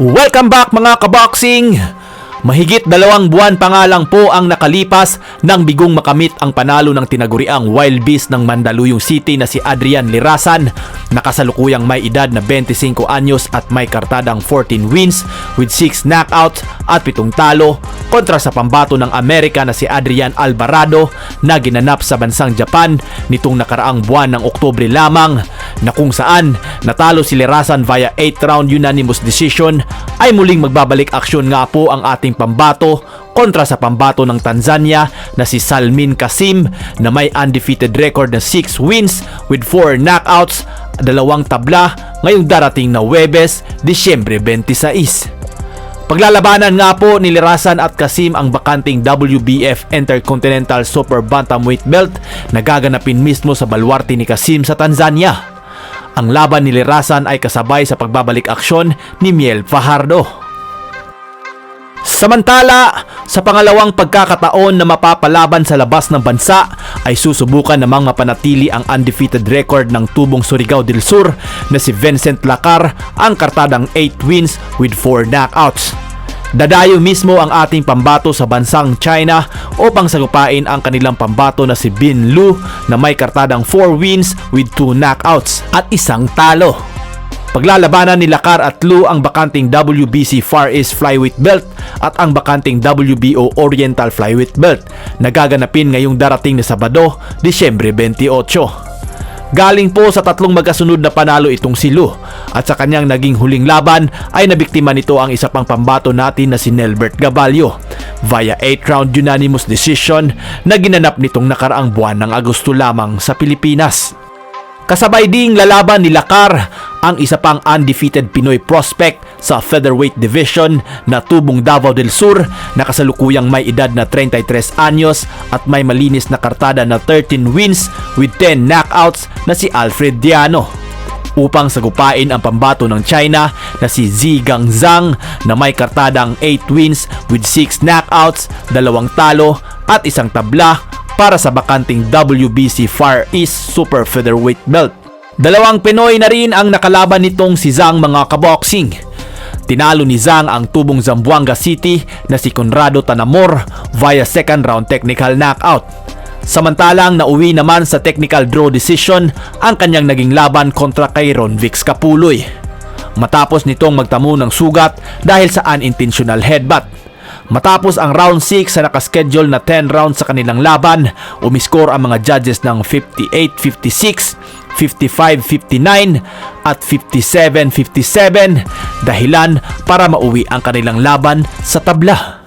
Welcome back mga kaboxing! Mahigit dalawang buwan pa nga lang po ang nakalipas nang bigong makamit ang panalo ng tinaguriang Wild Beast ng Mandaluyong City na si Adrian Lirasan. Nakasalukuyang may edad na 25 anyos at may kartadang 14 wins with 6 knockouts at 7 talo kontra sa pambato ng Amerika na si Adrian Alvarado na ginanap sa bansang Japan nitong nakaraang buwan ng Oktubre lamang na kung saan natalo si Lirasan via 8 round unanimous decision ay muling magbabalik aksyon nga po ang ating pambato kontra sa pambato ng Tanzania na si Salmin Kasim na may undefeated record na 6 wins with 4 knockouts, dalawang tabla ngayong darating na Webes, Disyembre 26. Paglalabanan nga po ni Lirasan at Kasim ang bakanting WBF Intercontinental Super Bantamweight Belt na gaganapin mismo sa balwarte ni Kasim sa Tanzania. Ang laban ni Lirasan ay kasabay sa pagbabalik aksyon ni Miel Fajardo. Samantala, sa pangalawang pagkakataon na mapapalaban sa labas ng bansa ay susubukan namang mapanatili ang undefeated record ng tubong Surigao del Sur na si Vincent Lacar ang kartadang 8 wins with 4 knockouts. Dadayo mismo ang ating pambato sa bansang China upang sagupain ang kanilang pambato na si Bin Lu na may kartadang 4 wins with 2 knockouts at isang talo. Paglalabanan ni Lakar at Lu ang bakanting WBC Far East Flyweight Belt at ang bakanting WBO Oriental Flyweight Belt na gaganapin ngayong darating na Sabado, Disyembre 28. Galing po sa tatlong magkasunod na panalo itong si Lu at sa kanyang naging huling laban ay nabiktima nito ang isa pang pambato natin na si Nelbert Gabalio via 8 round unanimous decision na ginanap nitong nakaraang buwan ng Agosto lamang sa Pilipinas. Kasabay ding lalaban ni Lakar ang isa pang undefeated Pinoy prospect sa featherweight division na tubong Davao del Sur na kasalukuyang may edad na 33 anyos at may malinis na kartada na 13 wins with 10 knockouts na si Alfred Diano upang sagupain ang pambato ng China na si Zigang Zhang na may kartadang 8 wins with 6 knockouts, dalawang talo at isang tabla para sa bakanting WBC Far East Super Featherweight Belt. Dalawang Pinoy na rin ang nakalaban nitong si Zhang mga kaboxing. Tinalo ni Zhang ang tubong Zamboanga City na si Conrado Tanamor via second round technical knockout. Samantalang nauwi naman sa technical draw decision ang kanyang naging laban kontra kay Ron Vix Kapuloy. Matapos nitong magtamo ng sugat dahil sa unintentional headbutt. Matapos ang round 6 sa nakaschedule na 10 rounds sa kanilang laban, umiskor ang mga judges ng 58-56, 55-59 at 57-57 dahilan para mauwi ang kanilang laban sa tabla.